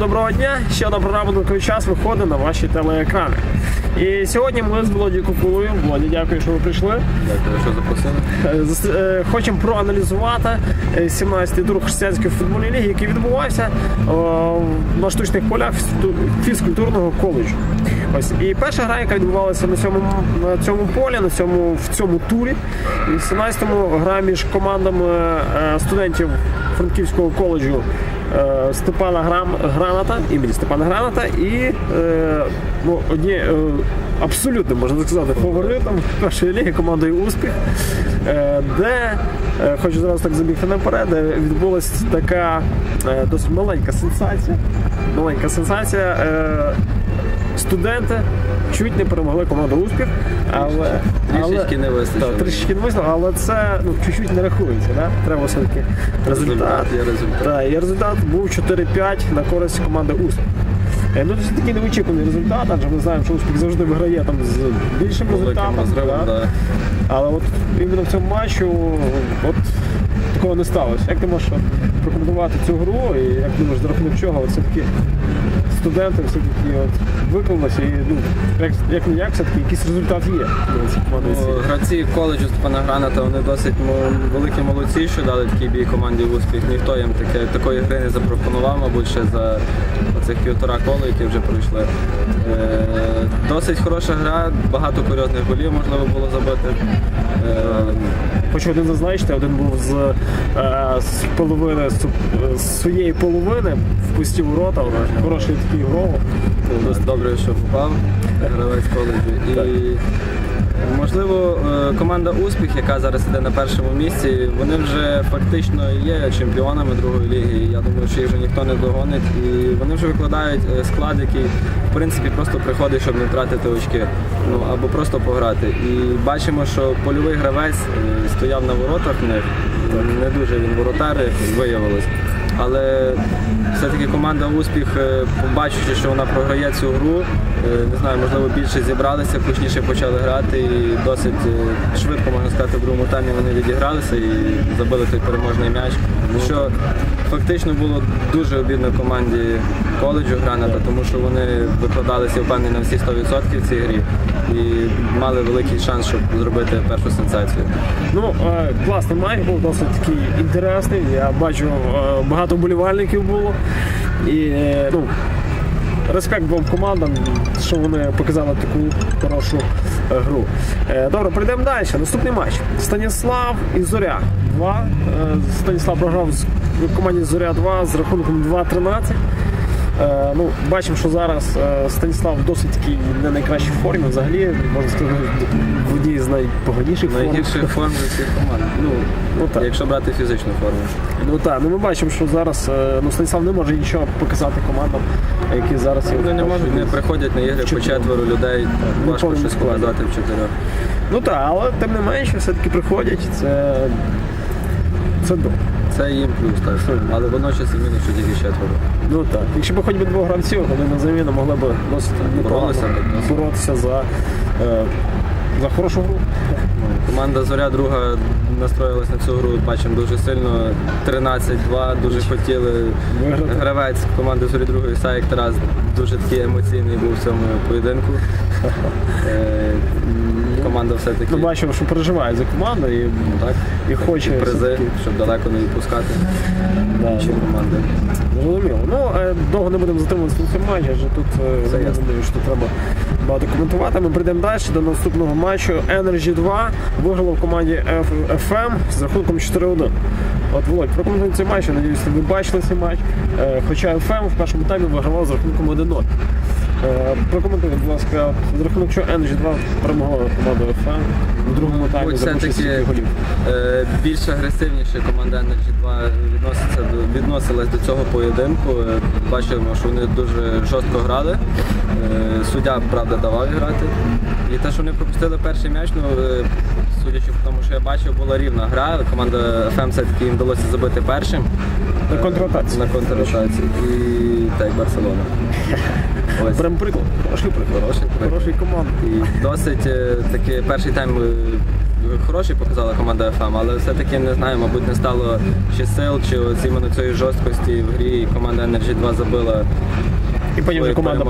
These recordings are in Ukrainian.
Доброго дня! Ще одна програма «Додатковий час виходить на ваші телеекрани. І сьогодні ми з Володією Кукулою. Володя, дякую, що ви прийшли. Дякую, що запросили. Е, е, Хочемо проаналізувати е, 17-й тур християнської футбольної ліги, який відбувався е, на штучних полях фізкультурного коледжу. Ось і перша гра, яка відбувалася на цьому на цьому полі, на цьому в цьому турі. І в 17-му гра між командами е, студентів Франківського коледжу е, Степана Грам, Граната, імені Степана Граната і е, ну, одні е, абсолютно можна сказати фаворитом першої ліги командою Успіх, е, де е, хочу зараз так забігти наперед, де відбулася така е, досить маленька сенсація. Маленька сенсація. Студенти чуть не перемогли команду успіх, але Трішечки не вистачило. Так, трішечки не вистачило, але це ну чуть-чуть не рахується. Да? Треба все таки результат. Результат є результат. Так, і результат був 4-5 на користь команди успіх. Е, Ну, це такий неочікуваний результат, адже ми знаємо, що успіх завжди виграє там з більшим Великим результатом. розривом, да. да. Але от іменно в цьому матчу от такого не сталося. Як ти можеш прокоментувати цю гру і як думаєш, за рахунок чого все-таки студенти все-таки виклалися і ну, як, як не як все-таки якийсь результат є. Ну, Гравці коледжу Степана Граната вони досить великі молодці, що дали такий бій команді успіх. Ніхто їм таке, такої гри не запропонував, мабуть, ще за оцих півтора кола, які вже пройшли. Е, досить хороша гра, багато курйозних голів можливо було забити. Е, Хочу один зазначити, один був з, з половини з, своєї половини в пусті ворота. Хороший такий гол. Досить добре, що попав гравець коледжу. І можливо, е, команда Успіх, яка зараз іде на першому місці, вони вже фактично є чемпіонами другої ліги. Я думаю, що їх вже ніхто не догонить. І вони вже викладають е, склад, який в принципі просто приходить, щоб не втратити очки. Ну або просто пограти. І бачимо, що польовий гравець е, стояв на воротах в них. Не дуже він воротар, виявилось. Але все-таки команда успіх, е, побачивши, що вона програє цю гру, е, не знаю, можливо, більше зібралися, пучніше почали грати і досить е, швидко, можна сказати, в другому таймі вони відігралися і забили той переможний м'яч. Що фактично було дуже обідно команді коледжу Граната, тому що вони викладалися впевнені на всі 100% в цій грі і мали великий шанс, щоб зробити першу сенсацію. Ну, е, класний матч був досить такий інтересний. Я бачу, е, багато вболівальників було. І е, ну, респект двом командам, що вони показали таку хорошу гру. Добре, прийдемо далі. Наступний матч. Станіслав і Зоря. 2. Е, Станіслав програв в команді Зоря 2 з рахунком 2-13. Е, ну, бачимо, що зараз е, Станіслав в досить такій не найкращій формі. Взагалі, можна сказати, в одній з найпоганіших форм. Найгірших форм з усіх команд. Ну, Ну, так. якщо брати фізичну форму. Ну так, ну ми бачимо, що зараз е, ну, Станіслав не може нічого показати командам, які зараз є. Вони не можуть, не приходять на ігри по четверо людей. Не Важко щось складати. показати в чотирьох. Ну так, але тим не менше, все-таки приходять. Це, це добре. Це їм плюс, так. Але водночас і мінус, що тільки четверо. Ну так. Якщо б хоч би двох гравців, вони на заміну могли б досить непогано Боролися б, досить. боротися за, е, за хорошу гру. Команда Зоря друга настроїлась на цю гру, бачимо дуже сильно. 13-2, дуже хотіли. Гравець команди Зорі другої Саїк Тарас дуже такий емоційний був в цьому поєдинку. Е, Команда все-таки Ми бачимо, що переживає за команду і, так, і хоче призи, щоб далеко не відпускати да, інші команди. Зрозуміло. Ну, е, довго не будемо затримуватися на цьому матчі, адже тут е, я думаю, що треба багато коментувати. Ми прийдемо далі до наступного матчу. Energy 2 виграло в команді FM з рахунком 4-1. От, Володь, прокоментуємо цей матч, я надіюсь, ви бачили цей матч. Е, Хоча FM в першому таймі вигравав з рахунком 1-0. Е, Прокоментуйте, будь ласка, з рахунок, що Energy 2 перемогла команду FM в другому таймі все-таки е, більш агресивніше команда Energy 2 відноситься до, відносилась до цього поєдинку. Бачимо, що вони дуже жорстко грали. Суддя, правда, давав грати. І те, що вони пропустили перший м'яч, ну, судячи по тому, що я бачив, була рівна гра. Команда FM все-таки їм вдалося забити першим. На Е, контратаці. На контратаці. І так, Барселона. Ось. Прям приклад. Хороший приклад. Хороший приклад. Хороший команд. І досить е, таки перший тайм е, хороший показала команда ФМ, але все-таки не знаю, мабуть, не стало ще сил чи ось іменно цієї жорсткості в грі. І команда Energy 2 забила. І потім вже команда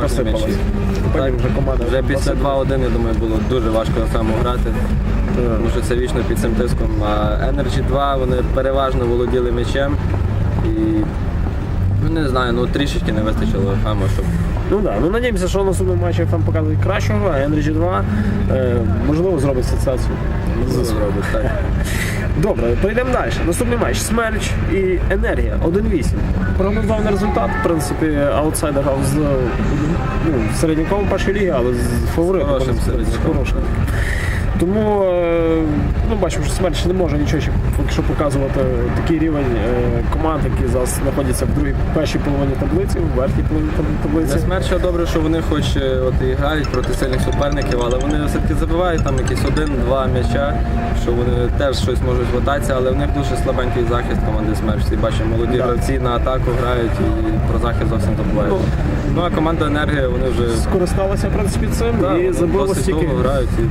Потім вже команда вже після 2-1, я думаю, було дуже важко ФМ грати. Тому що це вічно під цим тиском. А Energy 2 вони переважно володіли м'ячем. І ну, не знаю, ну трішечки не вистачило ФМу, щоб Ну так, да. ну надіємося, що в наступному матчі там показують кращу гру, а Energy 2 е, можливо зробить сенсацію. зробити. Так. Добре, прийдемо далі. Наступний матч Смерч і Енергія 1-8. Прогнозований результат, в принципі, аутсайдер з ну, середняком першої ліги, але з фаворитом. З хорошим. Тому е, ну, бачимо, що Смерч не може нічого ще поки що показувати такий рівень е, команд, які зараз знаходяться в другій першій половині таблиці, в верхній половині таблиці. Для смерча добре, що вони хоч е, от і грають проти сильних суперників, але вони все-таки забивають там якісь один-два м'яча, що вони теж щось можуть витатися, але в них дуже слабенький захист команди смерч. І бачимо, молоді Так. гравці на атаку грають і про захист зовсім забувають. Ну, Ну а команда енергія, вони вже Скористалися в принципі цим да, і вони забили стільки. грають. І,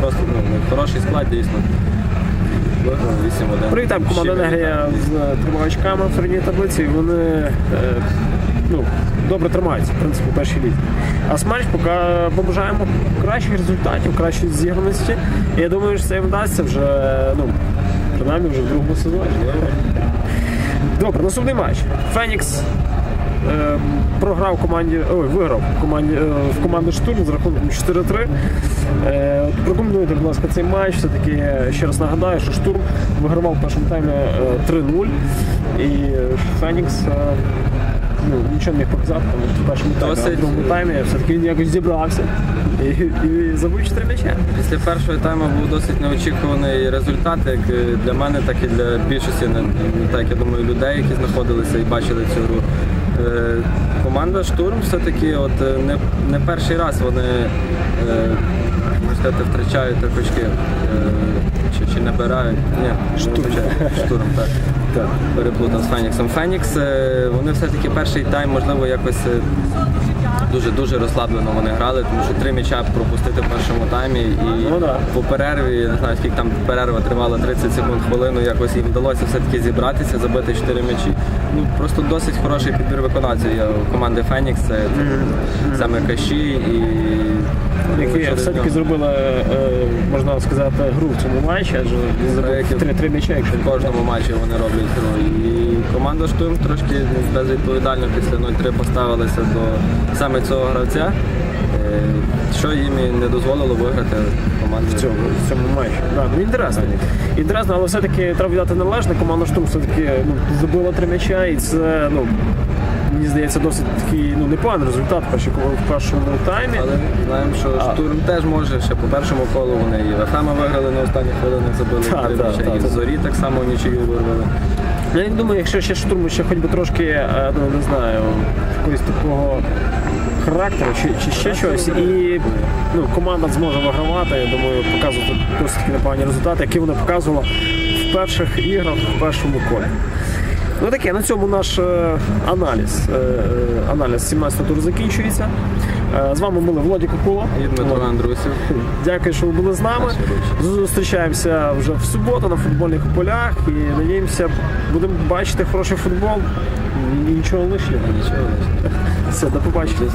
ну, просто ну, хороший склад дійсно. 8-1. Привітаємо команду Ще Енергія з е, трьома очками в середній таблиці. і Вони е, ну, добре тримаються, в принципі, першій лізі. А Смерч поки побажаємо кращих результатів, кращої зіграності. І я думаю, що це їм вдасться вже, ну, принаймні вже в другому сезоні. Добре, наступний матч. Фенікс програв команді, ой, виграв команді, е, в команди Штурм з рахунком 4-3. Е, прокоментуйте, будь ласка, цей матч. Все-таки ще раз нагадаю, що Штурм вигравав в першому таймі е, 3-0. І е, Фенікс е, ну, нічого не міг показати там, в першому таймі, а в другому таймі все-таки він якось зібрався і, і забив 4 м'яча. Після першого тайму був досить неочікуваний результат, як для мене, так і для більшості так, я думаю, людей, які знаходилися і бачили цю гру. Е, Команда Штурм все-таки от е, не, не перший раз вони е, можна сказати, втрачають так очки. Чи, чи набирають? Ні, Штурм. штурм. так. Так. Переплутав з Феніксом. Фенікс, вони все-таки перший тайм, можливо, якось дуже-дуже розслаблено вони грали, тому що три м'яча пропустити в першому таймі і Ну да. по перерві, я не знаю, скільки там перерва тривала 30 секунд хвилину, якось їм вдалося все-таки зібратися, забити чотири м'ячі. Ну просто досить хороший підбір виконавців команди Фенікс, це, це саме Каші і Які все-таки нього. зробили, е, можна сказати, гру в цьому матчі, адже він забив Проєктів. три, три м'яча, В кожному матчі вони роблять гру. І команда Штурм трошки безвідповідально після 0-3 поставилася до саме цього гравця, е, що їм і не дозволило виграти команду. в цьому, в цьому матчі. Да, ну, інтересно. Інтересно, але все-таки треба віддати належне. Команда Штурм все-таки ну, забила три м'яча, і це, ну, мені здається, досить такий ну, непоганий результат в першій- в першому таймі. Але ми знаємо, що А. штурм теж може ще по першому колу вони і Вефема виграли на останніх хвилинах, забили три так, м'яча, так, і так. в зорі так само нічию вирвали. Я думаю, якщо ще штурму ще хоч би трошки, е, ну не знаю, якогось такого характеру чи, чи ще щось, і ну, команда зможе вигравати, я думаю, показувати досить непогані результати, які вона показувала в перших іграх в першому колі. Ну таке, на цьому наш е, аналіз. е, е, аналіз 17 туру закінчується. З вами були Володя Кокула І Дмитро Андрусів. Дякую, що ви були з нами. Зустрічаємося вже в суботу на футбольних полях і надіємося, будемо бачити хороший футбол. Нічого лишнього. Нічого. Все, до побачення.